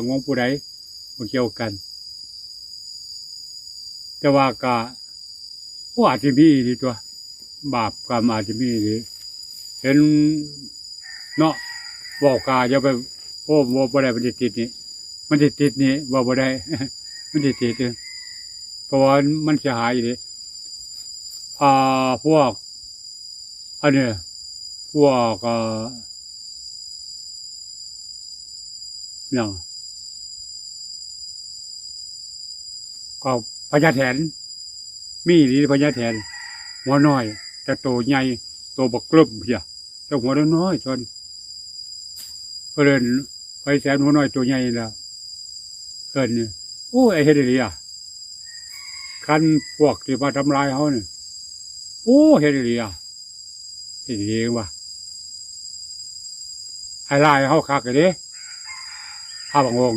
งงผู้ใดบ่เกี่ยวกัน แต่ว่าก็ผู้อาจจะมีดีตัว บาปกรรมอาจจะมีดีเห็นเนาะบอกกาอย่าไปโอ้บ่บ่ได้มันติดนี่มันสิติดนี่บ่บ่ได้ มันสิติดเพราะว่ามันเสียหายอยู่ดิอ่าพวกอันเนี้ยพวกอ่อเนี่ย ก็พญาแถน มีหรือพญาแถน หัวน้อย แต่โตใหญ่โตบักกลุ่มเพียแต่หัวน้อยๆชนก็เล่นไปแสนหัวน้อยตัวใหญ่แล้วเอินนี่โอ้ไอเฮ็ดได้ดีอะคันพวกที่มาทำลายเขาเนี่ยโอ้เฮ็ดได้ดีอะเฮ็ดได้ดีว่ะไอ้ลายเขาคักเลยเด้ข้าบางอง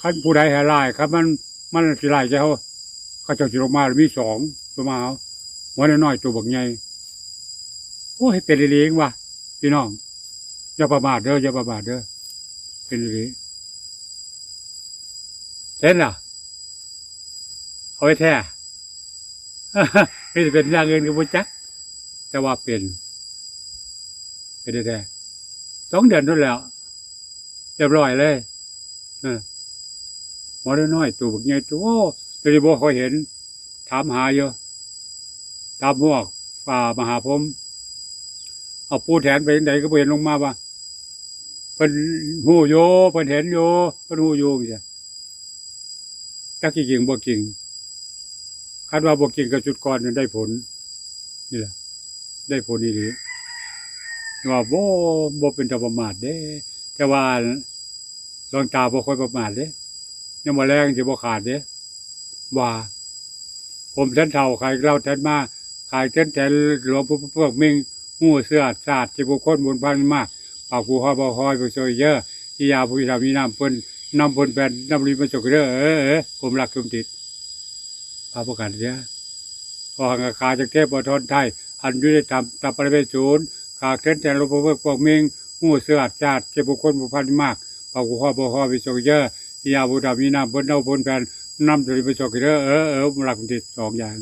คันผู้ใดให้ลายครับมัน มันสิไลายใจเขาเขาเจ้าจิลงมามีสองตัวมาเขาหัวน้อยๆตัวบักใหญ่โอ้ยเป็นเลี้ยงว่ะพี่น้องอย่าประมาทเด้ออย่าประมาทเด้อเป็นเลี้ยงเช่นล่ะเอาไว้แท้ไม่ได้เป็นอย่างเงินกับบุจักแต่ว่าเป็น เป็นแท้สองเดือนนั่นแล้วเรียบร้อยเลย เออ หัวน้อยๆตัวบักใหญ่ตัวโอ้เดี๋ยวนี้บ่ค่อยเห็น ถามหาอยู่ตามพวกฝ่ามหาพรมเอาปูแทนไปไหนก็บ่เห็นลงมาว่าเพิ่นหูโยเพิ่นเห็นโยเพิ่นหูโยอยู่จ้ะจักจริงบ่จริงคาดว่าบ่จริงกับจุดก่อนนั้นได้ผลนี่แหละได้ผลนี่หรือว่าบ่บ่เป็นตาประมาทเด้ แต่ว่าลองตาบ่ค่อยประมาทเด้ ยังมาแรงสิบ่ขาดเด้ว่า ผมท่านเท่าใครเราท่านมาขายเช่นแต่หลวงปู่พวกมิงหูเสื้อศาสตร์ที่บุคคลบุญพันมากปากผู้ฮอบอคอยผู้ช่วยเยอะที่ยาผู้ทำมีน้ำเพิ่นน้ำเพิ่นแผ่นน้ำรีมันจกเด้อเออเออผมรักคุมติดพาประกาศเยอะพอหังคาจากเทพบทนไทย อันยุติธรรมตับประเวศูนย์ขาเช่นแต่หลวงปู่พวกมิงหูเสื้อศาสตร์ที่บุคคลบุญพันมากปากผู้ฮอบอคอยผู้ช่วยเยอะ ยาผู้ทำมีน้ำเพิ่นเพิ่นแผ่นนำตัวไปสอกเด้อเออเออมันหลักมันติดสองอย่าง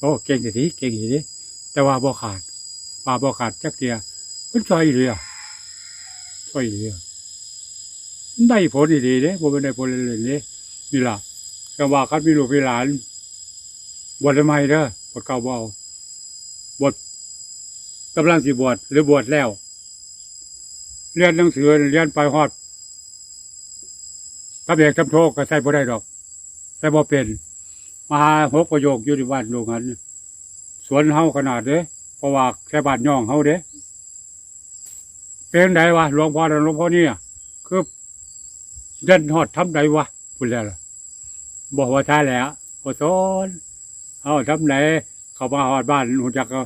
โอ้เก่งสิเก่งสิแต่ว่าบ่ขาดปลาบ่ขาดจักเดียเพิ่นช่วยเรือช่วยเรือได้ผลดีๆเด้บ่เป็นได้ผลเล่นๆเด้นี่ล่ะก็ว่าคันมีลูกมีหลานบวชทำไมเด้อบวชเก่าบ่เอาบวชกำลังสิบวชหรือบวชแล้ว เรียนหนังสือเรียนไปฮอด ถ้าเบรกทำโทษก็ใส่บ่ได้ดอกใส่บ่เป็นมาหาหกประโยคอยู่ที่บ้านโรงงานสวนเฮาขนาดเด้เพราะว่าแค่บ้านย่องเฮาเด้เป็นไดวะหลวงพ่อหลวงพ่อนี่คือเดินหอดทำไดวะพูดแล้วล่ะบอกว่าท้ายแล้วพอสอนเฮาทำไหนเขามาหอดบ้านหูจักก็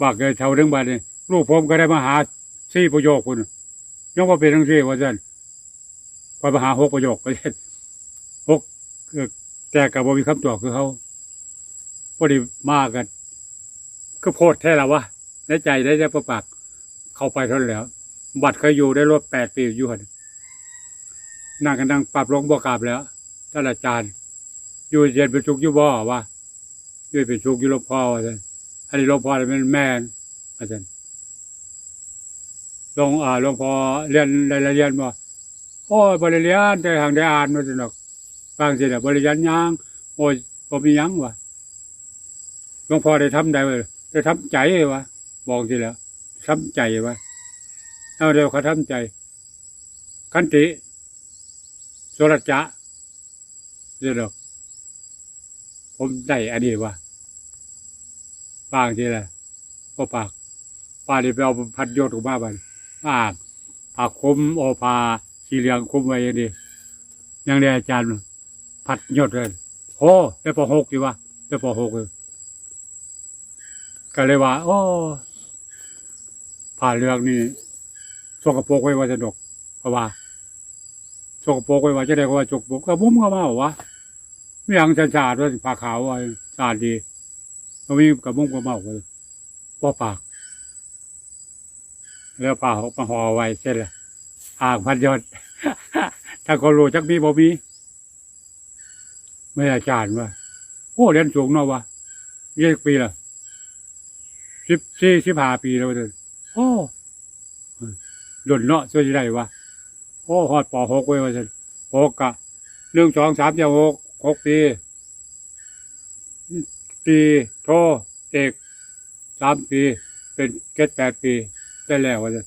บากเลยแถวเรื่องบ้านนี่ลูกผมก็ได้มาหาสี่ประโยคคุณยังว่าเป็นทั้งสี่ว่าซั่น พอมาหาหกประโยคก็เช่นหกแต่กับบ่มีคำตอบคือเขาพอดีมากันก็โพดแท้ละวะในใจได้แต่ประปากเข้าไปทนแล้ว บัตรเคยอยู่ได้รถแปดปีอยู่หันนั่งกันนั่งปรับลงบ่กราบแล้วท่านอาจารย์ อยู่เย็นเป็นชุกอยู่บ่อวะอยู่เป็นชุกอยู่หลวงพ่อว่าซั่นอันนี้หลวงพ่อเป็นแม่นอาจารย์ลงอ่าหลวงพ่อเรียนได้เรียนบ่ โอ้ยบริเรียนแต่ทางได้อ่านมาสนอกบางสิเนี่ยบริเรียนยังโอ้ยผมมียังวะหลวงพ่อได้ทำได้เลยได้ทำใจวะบอกสิแล้วทำใจวะเอาเดี๋ยวเขาทำใจคันติโสรจะเดี๋ยวดอกผมได้อันนี้วะบางทีแหละก็ปากปาด้ไปเอาพัดโยดออกมาบ้านอ่าผ้าคมโอผ้า สีเหลืองคลุมไว้อย่างนี้ยังได้อาจารย์พัดยศเลยโอ้ได้ปหกดีวะได้ปหกเลยก็เลยว่าโอ้ผ่าเรืองนี่สกปรกไว้ว่าจะดกเพราะว่าสกปรกไว้ว่าจะได้ก็ว่าจกปรกก็บุ้มก็มาบอกว่าไม่ยังจะสะอาดว่าผ้าขาวไว้สะอาดดีก็มีกับบุ้มก็มาบอกเลยป้อปาก แล้วป่าหกมาห่อไว้เสร็จแล้ว อ่างพันยศถ้าคนรู้จักมีบ่มีไม่อาจารย์ว่าโอ้เรียนสูงเนาะวะเรียนปีละสิบสี่สิบห้าปีแล้วเด้อโอ้หล่นเนาะช่วยได้วะโอ้ฮอดปหกเว้ยว่าซั่นหกกะหนึ่งสองสามเจ็ดหกหกปีปีโทเอกสามปี เป็นเกตแปดปีได้แล้วว่าจะ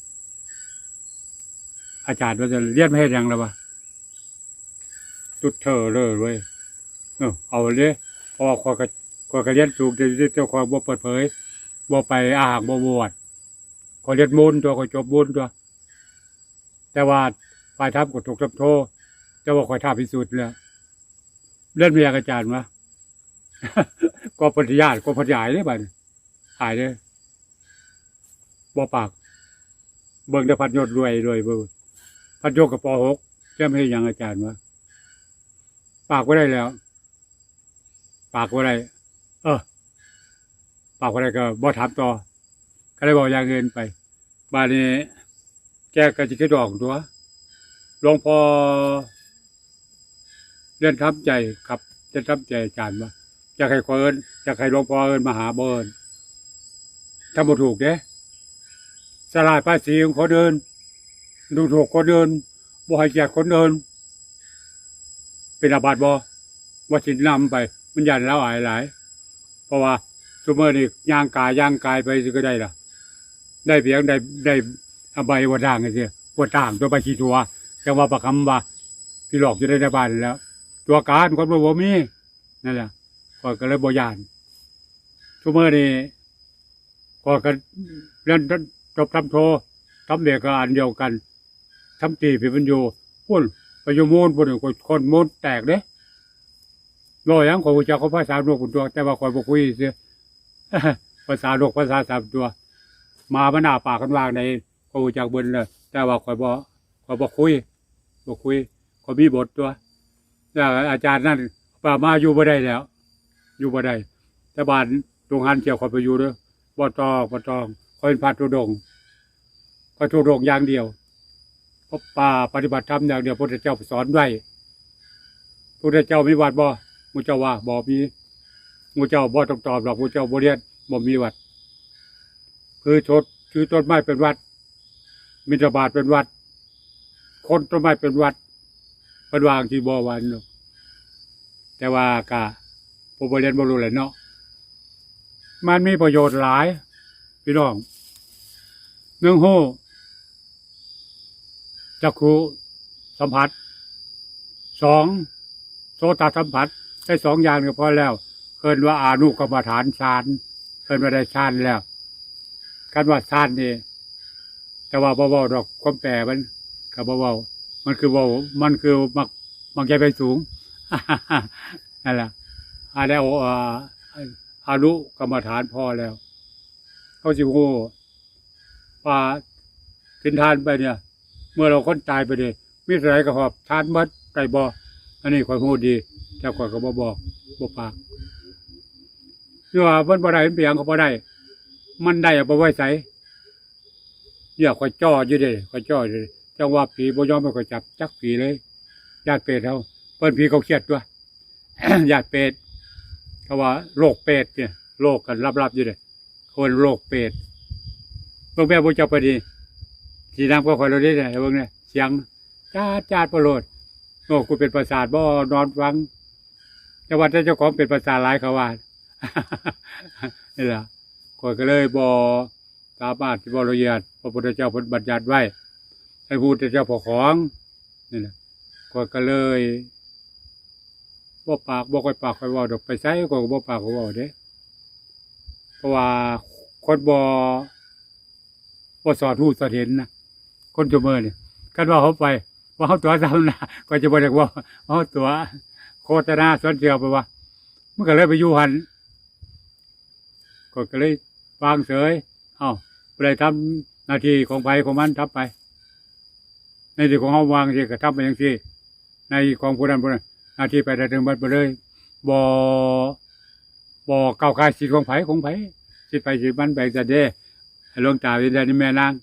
อาจารย์ว่าจะเรียนไม่ให้ยังแล้ววะตุดเธอเลยเว้ยเออเอาเลยเพราะว่าข้อยก็ข้อยก็เรียนสูงแต่เจ้าความบ่เปิดเผยบ่ไปอาหางบ่บวชขอเรียนมูลตัวขอจบมูลตัว แต่ว่าฝ่ายทัพก็ถูกทำโทษแต่ว่าขอท่าพิสูจน์แล้วเล่นเมียอาจารย์วะก็ปฏิญาณก็ปฏิญาณได้บัดหายเลยบ่ปาก เบิ่งแต่พัดยศรวยรวยเบิ่ง พัดยศกับปหกจะไม่ให้ยังอาจารย์วะปากก็ได้แล้ว ปากก็ได้ เออ ปากก็ได้ก็บ่ถามต่อ ก็เลยบอกอย่างเงินไปบานนี้แกก็จะคิดออกตัวหลวงพ่อเรียนทับใจครับจะทับใจอาจารย์ว่าอยากให้คนเอิญอยากให้หลวงพ่อเอิญมาหาเบิร์นถ้าบ่ถูกเด้สลายภาษีของคนเดิน ดูถูกคนเดินบ่ให้เกียรติคนเดิน เป็นอาบัติบ่ว่าสินนำไป มันยันแล้วอายหลาย เพราะว่าสมมตินี่ย่างกายย่างกายไปก็ได้ล่ะ ได้เพียงได้ได้อบายวัดด่างกันเสียวัดด่างตัวไปขี่ตัวจังว่าประคำว่าพี่หลอกจะได้ในบ้านแล้ว ตัวการคนบ่บ่มีนั่นแหละก็ก็เลยบ่ยานทุกเมื่อนี่ก็ก็เรียนจบทำโททำเบียกอันเดียวกัน ทำตีพี่มันอยู่พุ่นไปอยู่มูลพุ่นคนคนมูลแตกเด้รอยังขอยรู้จักเขาภาษาโลกคนตัว แต่ว่าคอยบ่คุยเสียภาษาโลกภาษาสามตัว มาบรรดาปากกันวางในกูจากเบนเลยแต่ว่าคอยบอคอยบอคุยบอคุยคอยมีบทตัวแล้วอาจารย์นั่นป่ามาอยู่บ่ได้แล้ว อยู่บ่ได้แต่บ้านโรงงานเกี่ยวคอยไปอยู่เด้อบ่ตองบ่ตองคอยเป็นพาทุดงคอยทุดงอย่างเดียว พราะป่าปฏิบัติธรรมอย่างเดียวพระเจ้าสอนไว้พระเจ้ามีวัดบ่มูเจ้าว่าบ่มีมูเจ้าบ่ต้องตอบหรอกมูเจ้าบ่เรียนบ่มีวัดคือชดคือต้นไม้เป็นวัดมิตรบาทเป็นวัด คนต้นไม้เป็นวัดเป็นวางที่บ่อวันเนาะแต่ว่ากะผู้บริเรียนบ่รู้เลยเนาะมันมีประโยชน์หลาย พี่น้องหนึ่งหู จักขุสัมผัสสองโสตสัมผัสได้สองอย่างก็พอแล้วเคินว่าอานุกรรมฐานฌานเคินว่าได้ฌานแล้วการว่าซ่านนี่แต่ว่าเบาๆดอกความแปรมันกับเบาๆมันคือเบามันคือมักมักใจไปสูงนั่นแหละอาแล้วอานุกรรมฐานพอแล้วเขาสิโง่ว่ากินทานไปเนี่ย เมื่อเราคนตายไปเลยมิตรไรก็หอบทานมัดไก่บออันนี้คอยโง่ดีแต่คอยก็บอบอกบอปากนี่ว่ามันบ่ได้เป็นเปียงเขาบ่ได้ มันได้เอาไปไว้ใส่เนี่ยคอยจ่ออยู่เด้คอยจ่ออยู่เด้จังว่าผีบ่ยอมไม่คอยจับ จักผีเลยญาติเปรตเขาเปิ้นผีเขาเครียดด้วยญาติเปรตเขาว่าโรคเปรตเนี่ยโรคกันรับๆอยู่เด้คนโรคเปรตเบิ่งแม่บ่เจ้าไปดี สีน้ำก็คอยเราได้ไเบิ่งเนี่ยเสียงจ้าจ้าประโลดโอ้กูเป็นประสาทบ่นอนฟังแต่ว่าเจ้าของเป็นประสาทหลายเขาว่านี่แหละข้อยก็เลยบอสามารถที่บริยาตพระพุทธเจ้าพ้นบัญญัติไว้ให้พระพุทธเจ้าพอของนี่แหละข้อยก็เลยบ่ปากบ่ค่อยปากค่อยว่าดอกไปใช้ก็บ่ปากก็เว่าเด้เพราะว่าคนบ่บ่สอนหูสอนเห็นนะ คนจุเมอเนี่ยกันว่าเขาไป ว่าเขาตัวซ้ำนะก็จะบ่ได้ว่าเขาตัวโคตรนาสวนเสียวไปว่ามันก็เลยไปอยู่หันก็ก็เลยวางเสยเอ้าไปเลยทำหน้าที่ของไปของมันทับไป ในที่ของเขาวางที่ก็ทำไปอย่างที่ในของผู้นั้นผู้นั้นหน้าที่ไปได้ถึงบัดไปเลยบ่บ่เก่ากายสิทธิ์ของไผของไผสิทธิ์ไปสิทธิ์มันไปจะเด้หลวงตาเป็นได้นี่แม่นาง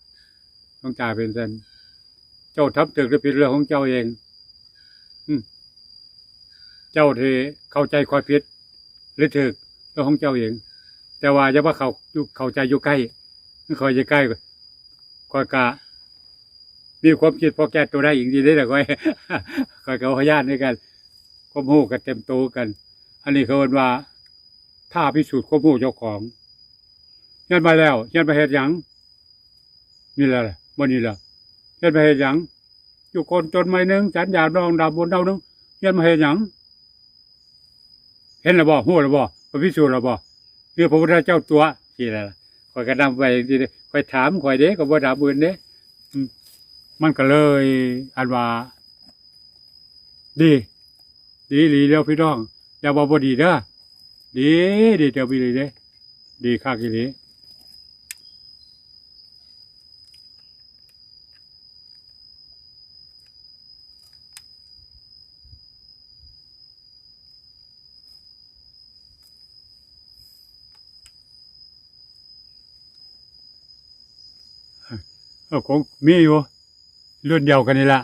หลวงตาเป็นสันเจ้าทับตึกหรือผิดเรื่องของเจ้าเองอเจ้าที่เข้าใจความผิด หรือถึกเรื่องของเจ้าเอง แต่ว่าอย่าว่าเขาอยู่เข้าใจอยู่ใกล้คอยจะใกล้คอยกะมีความคิดพอแก้ตัวได้อีกดีได้แต่คอยคอยกับพยานด้วยกันความหูกันเต็มตัวกัน อันนี้เขาว่าถ้าพิสูจน์ความหูเจ้าของยันไปแล้วยันไปเหตุหยังนี่แหละ วันนี้แหละยันไปเหตุหยังอยู่คนจนไม่นึงจันอยาดองดาบบนดานึงยันมาเหตุหยังเห็นแล้วบ่หูแล้วบ่ไปพิสูจน์แล้วบ่คืองพระพุทธเจ้าตัวที่แหละคอยกระนำไปที่คอยถามคอยเด้ก็บ่ถามอื่นเด้อืมมันก็เลยอันว่า ดี ดีดีแล้วพี่น้องอย่าบอกบ่ดีเด้อดีดีเจ้าพี่เลยเด้ดีคักอีหลี เออคงมีอยู่รุ่นเดียวกันนี่ละ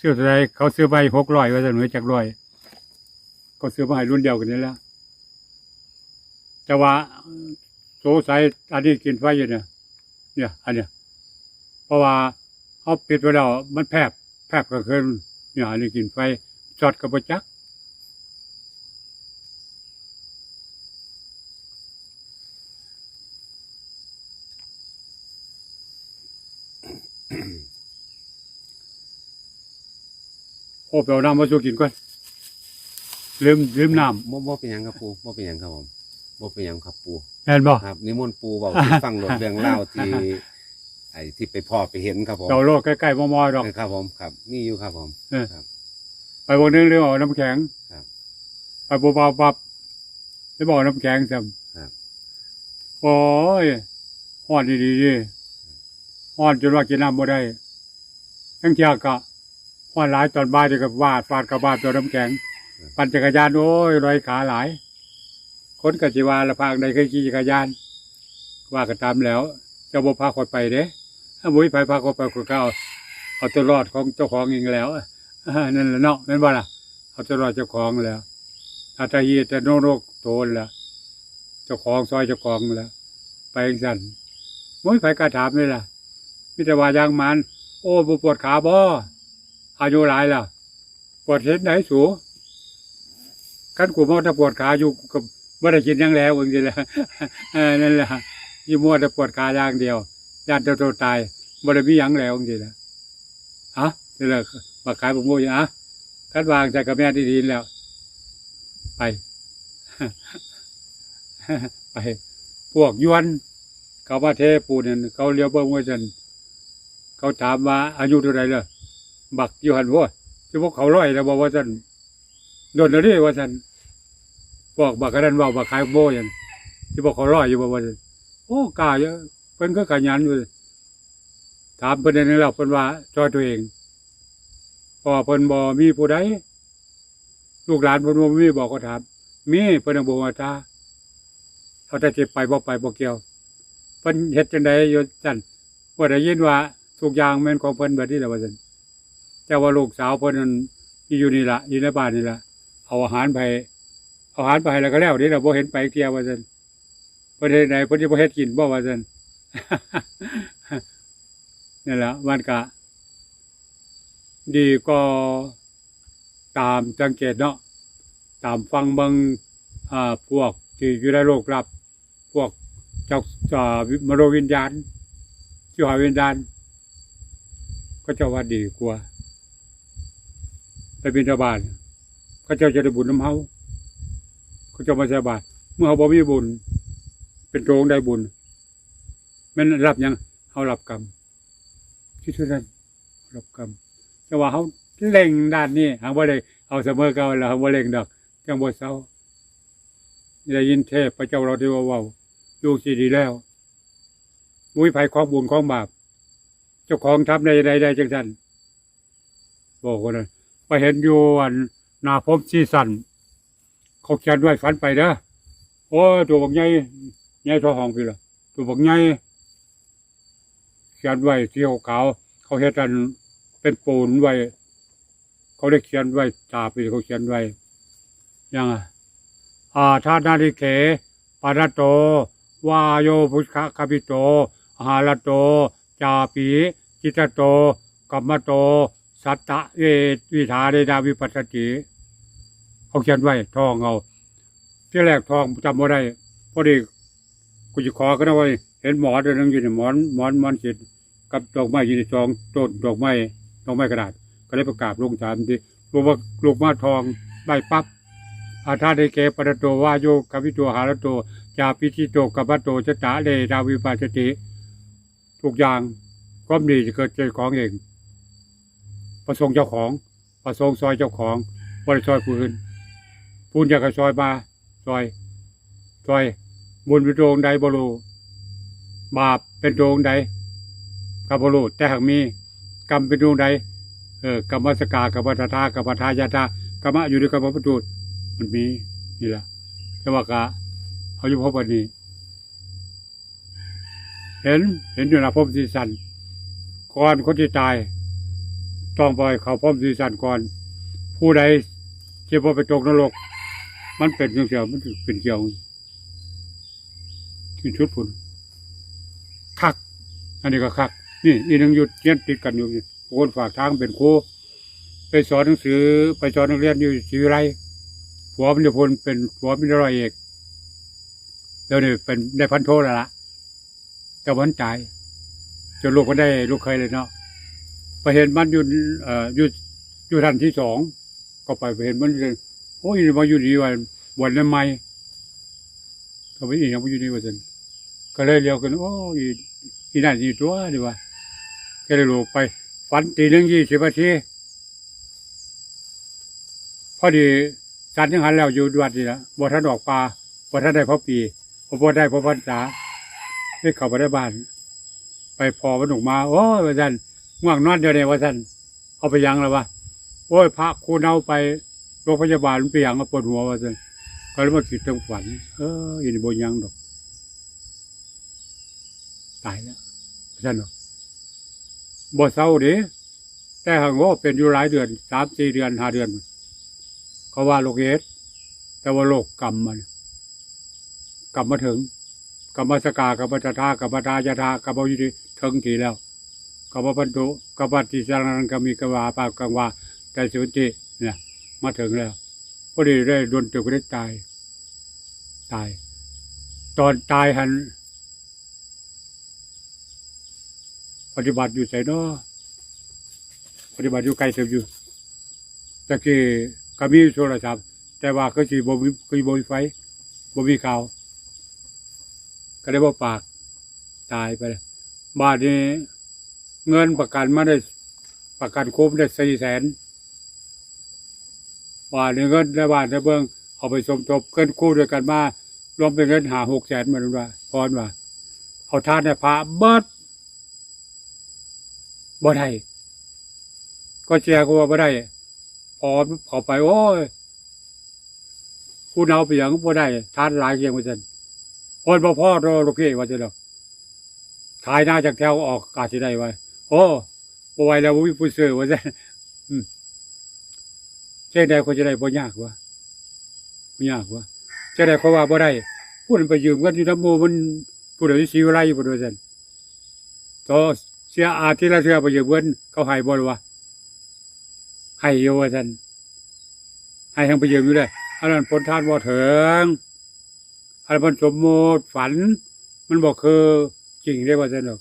ซื้อเท่าไรเขาซื้อไปหกร้อยว่าจะหน่วยจากร้อยก็ซื้อมาให้รุ่นเดียวกันนี่แหละแต่ว่าโสสัยอันนี้กินไฟอยู่เนี่ยเนี่ย อันเนี้ยเพราะว่าเขาปิดไว้แล้วมันแผบแผบก็คือเนี่ยอันนี้กินไฟจอดกับประจักโอ้ไปเอาน้ำมาสู่กินก่อนลืมลืมน้บ่บ่เป็นหยังครับปูบ่เป็นหยังครับผมบ่เป็นหยังครับปูำแม่นบ่ครับนิมนต์ปูเบาที่ฟังรถเรื่องเล่าวที่ไอ้ที่ไปพ่อไปเห็นครับผมเราโลกใกล้ๆมอมอดอกครับผมครับ นี่อยู่ครับผมไปบนนึงเรื่องเอาน้ำแข็งครับ ไปบัวบาปับไปบอกน้ำแข็งซ้ครับำโอ้ยห้อนดีดีดีห้อนจนว่ากินน้ำบ่ได้ทั้งเที่ยกะ ห้อนหลายตอนบ่ายเดียวกับวาดฟาดกับบาดตัวน้ำแข็ง ปั่นจักรยานโอ้ยรอยขาหลาย คนกจิวาละพางใดเคยขี่จักรยาน ว่ากันตามแล้ว เจ้าบ่พาคนไปเด้ถ้าบุ้ยไปพาคนไปคนก็เอาเอาตัวรอดของเจ้าของเองแล้วอ่านั่นแหละเนาะแม่นบ่ล่ะ เอาตัวรอดเจ้าของแล้วอาตาฮีแต่โนโนกโตนแล้วเจ้าของซอยเจ้าของแล้วไปจังสั่นมุ้ยไปกระถามเลยล่ะมิตรว่ายางมัน โอ้บ่ปวดขาบ่ อายุหลายล้วปวดเห็นไหนสูกันกูมอถ้าปวดขาอยู่กับไม่ได้กินยังแล้วจริงๆแล้วเออนั่นแหละยี่มัวแต่ปวดขาอย่างเดียวญาติตัวตายไม่ได้มียังแล้วจริงๆแล้วฮะนี่แหละมาขายผมโม่ยอะคัดวางใจกับแม่ที่ดีแล้ว ไป ไป พวกยวนเขามาเทปูนเขาเลี้ยวเบิ้งว่าฉันเขาถามว่าอายุเท่าไหรเลย บักอยูหันว่าที่พวกเขาร้อยแล้วบอกว่าฉันโดนแล้วนี่ว่าฉันบอกบักกระดันว่าบักขายโบอย่างที่บอกเขาร้อยอยู่บอกว่าฉันโอ้กาเยอะเพิ่นก็ขยันอยู่ถามเพิ่นในเราเพิ่นว่าช่วยตัวเองพอเพิ่นบ่มีผู้ใดลูกหลานเพิ่นบ่มีบอกก็ถามมีเพิ่นบอกว่าตาเขาจะเจ็บไปบ่ไปบ่เกี่ยวเพิ่นเฮ็ดจังไดอยู่ซั่นบ่ได้ยินว่าทุกอย่างแม่นของเพิ่นเบิดนี่แหละว่าซั่น แต่ว่าลูกสาวเพิ่นนั่นอยู่นี่ละอยู่ในบ้านนี่ละเอาอาหารไปเอาอาหารไปแล้วก็แล้วนี่ล่ะบ่เห็นไปเที่ยวว่าซั่นเพิ่นเฮ็ดไหนเพิ่นสิบ่เฮ็ดกินบ่ว่าซั่นนี่นล่ะมันก็ดีก็ตามสังเกตเนาะตามฟังเบิ่งอ่าพวกที่อยู่ในโลกลับ พวกเจ้าจ่ามโนวิญญาณจ้าหาวิญญาณก็จ้าว่าดีกว่า ไปบิณฑบาตก็เจ้าจะได้บุญน้ำเฮาก็เจ้ามาใส่บาตรเมื่อเขาบ่มีบุญ เป็นโรงได้บุญมันรับยังเขารับกรรมที่เท่านั้นรับกรรมแต่ว่าเขาเล่งด้านนี้หางบ่ได้เอาเสมอเก่าแล้วหางบ่เล่งดอกจังบ่เศร้าได้ยินเทพพระเจ้าเราที่ว่าว้าลูกสิดีแล้วมุ้ยภัยของบุญของบาป เจ้าของทำใดใดใดจังสันบอกคนนั้น เห็นอยู่อันนาพมซีสันเขาเขียนไว้ฝันไปเด้อโอ้ตัวบักใหญ่ใหญ่ท่าห้องพี่ละตัวบักใหญ่เขียนไว้สีขาวเขาเฮ็ดอันเป็นปูนไว้ เขาได้เขียนไว้ตาปีเขาเขียนไว้ยังไงอาทานาริเขปารโตวาโยพุชคะคาปิโตอาหารโต จาปีจิตโตกัมมโต สัตตะเววิธาเดดาวิปัสสติเขาเขียนไว้ทองเอาที่แรกทองจำไม่ได้พอดีกูจะขอก็ได้ว่าเห็นหมอนเดินงอยู่ในหมอนหมอนหมอนเสร็จกับดอกไม้อยู่ในซองต้นดอกไม้ดอกไม้กระดาษ ก็เลยประกาศลงสามทีลูกว่าลูกมาทองได้ปั๊บอาธาเดเกปรโตวาโยกัพิโตหารโตจาปิชิโตกัปปะโตชะตาเลดาวิปัสสติ ทุกอย่างก็ดีจะเกิดเจ้าของเอง ประสงค์เจ้าของ ประสงค์ซอยเจ้าของบริซอยผู้อื่นพูนอยากจะซอยมาซอยซอย บุญเป็นโรงใดบรูบาปเป็นโรงใดกับบรูแต่หากมีกรรมเป็นโรงใดเออกรรมสกากรรมตถากรรมทายาตากรรมะอยู่ในกรรมประตูมันมีนี่แหละแต่ว่ากะเขาอยู่พบวันนี้ เห็นเห็นอยู่นะพบสีสันก่อนคนที่ตาย ต้องปล่อยเขาพบสีสันก่อน ผู้ใดที่พอไปตกนรก มันเป็นเกี่ยวมันเป็นเกี่ยวขึ้นชุดผุนคัก อันนี้ก็คัก นี่อีนึงหยุดเรียนติดกันอยู่นี่คนฝากทางเป็นครูไปสอนหนังสือ ไปสอนนักเรียนอยู่ชีวิไรผัวมันจะพลเป็นผัวเป็นร้อยเอกเดี๋ยวนี้เป็นได้พันโทแล้วล่ะแต่วันจ่ายจนลูกก็ได้ลูกเคยเลยเนาะ ไปเห็นมันอยู่เอ่ออยู่อยู่ทันที่สองก็ไปไปเห็นมันอยู่โอ้ยมาอยู่ดีว่าวันนั้นไม่ก็ไปอีกยังมาอยู่ดีว่าสันก็เลยเลี้ยวกันโอ้ยอีนั่นอีตัวดีว่าก็เลยลูกไปฝันตีหนึ่งยี่สิบนาทีพอดีจันทร์ยังหันแล้วอยู่วัดนี่ละบ่ทันออกปลาพอท่านได้พอปีพอพอได้พอพรรษาได้เข้าไปได้บ้าน ไปพอวันหนุกมาโอ้ยว่าท่าน ง่วงนอนเดียวเนี่ยว่าท่านเอาไปยังแล้ววะโอ้ยพระครูเนาไปโรงพยาบาลมันไปยังมาปวดหัวว่าท่านก็เลยมาคิดถึงฝัน เอออยู่ในบนยังดอกตายแล้วท่านเนาะบ่เศร้าดิแต่หางว่าเป็นอยู่หลายเดือนสามสี่เดือนห้าเดือน เขาว่าโรคเอสแต่ว่าโรคกรรมมันกลับมาถึงกลับมสกากลับมาตากลับมาทายาทากลับมยู่ที่ถึงทีแล้ว กบพันธุกบติสารังกมีกวาปากกังวาแต่สุนติเนี่ยมาถึงแล้วพอดีได้โดนตึกได้ตาย ตาย ตอนตายหัน ปฏิบัติอยู่ใส่นอปฏิบัติอยู่ไกลเติบอยู่ตะกี้ก็มีโทรศัพท์แต่ว่าก็สีบ่มีคือบ่มีไฟบ่มีข่าว ก็ได้บ่ปาก ตายไปเลยบาทนี้ เงินประกันมาได้ประกันคุ้มได้สี่แสนบาทนี้เงินได้บาทได้เบิ้องเอาไปสมทบเกินคู่ด้วยกันมารวมเป็นเงินหาหกแสนมือนว่าพรว่าเอาทานในพระเบิดบ่ได้ก็แจก็ว่าบ่ได้พอเขอไปโอ้ยกูเอาไปอย่างบ่ได้ทานหลายเกียงว่าซั่นโอนบ่พ่อโรโลเกว่าจะเนาะขายหน้าจากแถวออกกาสิได้ไว้ อ้บ่ไหวแล้วบ่มีผู้ซื้อว่าซั่นอืมเจ้าใดคนจะได้บ่ยากวะบ่ยากวะเจ้าใดเขาว่าบ่ได้พูดไปยืมกันที่น้ำหมู่มันผู้ใดสิวไรบ่ว่าซั่นต่อเสียอาทิตย์ละเทื่อไปยืมเงินเขาให้บ่ล่ะวะให้อยู่ว่าซั่นให้ทั้งไปยืมอยู่เลยอันนั้นผลทานบ่ถึงอะไรมันสมมติฝัน มันบอกคือจริงได้ว่าสันหรอก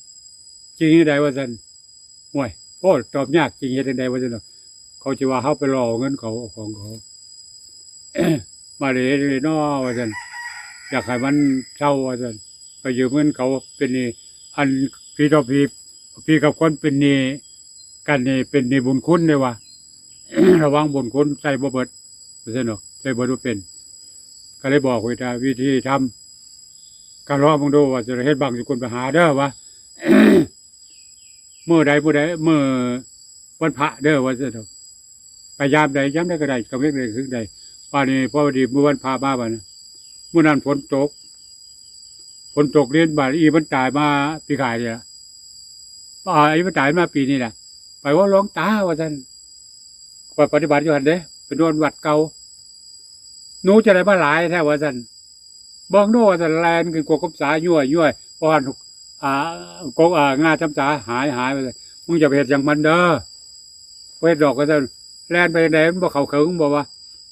จริงได้ว่าสัน ห่วยโอ้ตอบยากจริงได้ว่าสันหรอเขาจะว่าเขาไปรอเงินเขาของเขามาเลยเลยนอว่าสันอยากให้มันเช่าว่าสันไปยืมเงินเขาเป็นนี่อันพี่ต่อพี่พี่กับคนเป็นนี่กันนี่เป็นนี่บุญคุณเลยว่าระวังบุญคุณใส่บ่เบิดว่าสันหรอกใส่บ่ดูเป็น ก็เลยบอกวิธีวิธีทำการรอมึงดูว่าจะเฮ็ดบางสิคนไปหาเด้อวะ มื่อใดผู้ใดเมื่อวันพระเด้อว่าจะเถอะไปยามใดยามใดก็ได้ก็ไม่ได้คือใดป่านนี้พอดีเมื่อวันพระมาบ้านะเมื่อนั้นฝนตกฝนตกเรียนบาดอีมันตายมาปีกายเนี่ยป่าอีมันตายมาปีนี้แหละไปว่าหลวงตาว่าท่านไปปฏิบัติอยู่หันเด้เป็นโดนวัดเก่าหนูจะได้มาหลายแท้ว่าท่านบองโน่ว่าท่านแลนขึ้นกวกบสายั่วยั่วป้อน อ่ากกอ่างาจำสาหายหายไปเลยมึงจะไปเห็ดอย่างมันเด้อเฮ็ดดอกก็ท่านแล่นไปไหนมันบอกเขาเขิงบอกว่า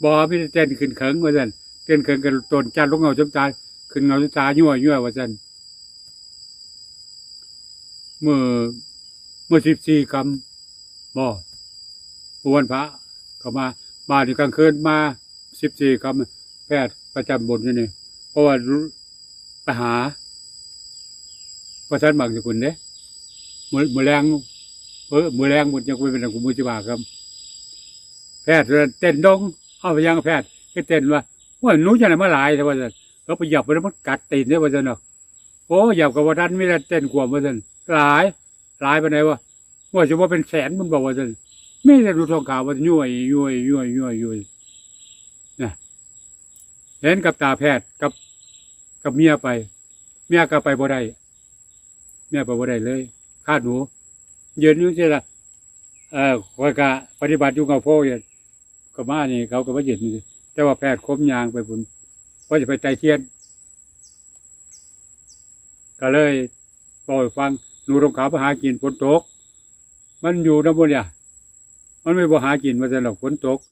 บอไม่ได้เต้นขึ้นเขิงว่าท่านเต้นเขิงกันตนจันลงเงาจำสาขึ้นเงาจำสายั่วยั่วว่าท่านเมื่อเมื่อสิบสี่คำบ่อวันพระเขามา มาในกลางคืนมาสิบสี่คำแพทย์ประจำบนอยู่นี่เพราะว่ารู้ไปหา ประชันบางสกุลเด้มือมือแรงเออมือแรงหมดยังไปเป็นของมือจิบาครับ แพทย์เต้นดงเอาไปยังแพทย์ก็เต้นว่าว่าหนูจะไหนมาหลายแต่ว่าจะเขาไปหยับไปแล้วมันกัดตีนได้ว่าจะเนาะโอ้หยับกับว่าดันไม่ได้เต้นกว่าว่าจะหลายหลายไปไหนวะว่าจะว่าเป็นแสนมันบอกว่าจะไม่ได้ดูทองขาวว่าจะยั่วยั่วยั่วยั่วยั่วนะเห็นกับตาแพทย์กับกับเมียไป เมียก็ไปบ่ได้ เมียไปบ่ได้เลยคาดหนูยืนอยู่ที่ละเอ่อคอยกะปฏิบัติอยู่กับพ่อเนี่ยก็มานี่เขาก็มายืนนี่แต่ว่าแพทย์คมยางไปบุญว่าะจะไปไตเทียนก็เลยปล่อยฟังหนูทองขาไปหากินฝนตก มันอยู่น้ำบนเนี่ยมันไม่บ่หากินมาแต่หรอกฝนตก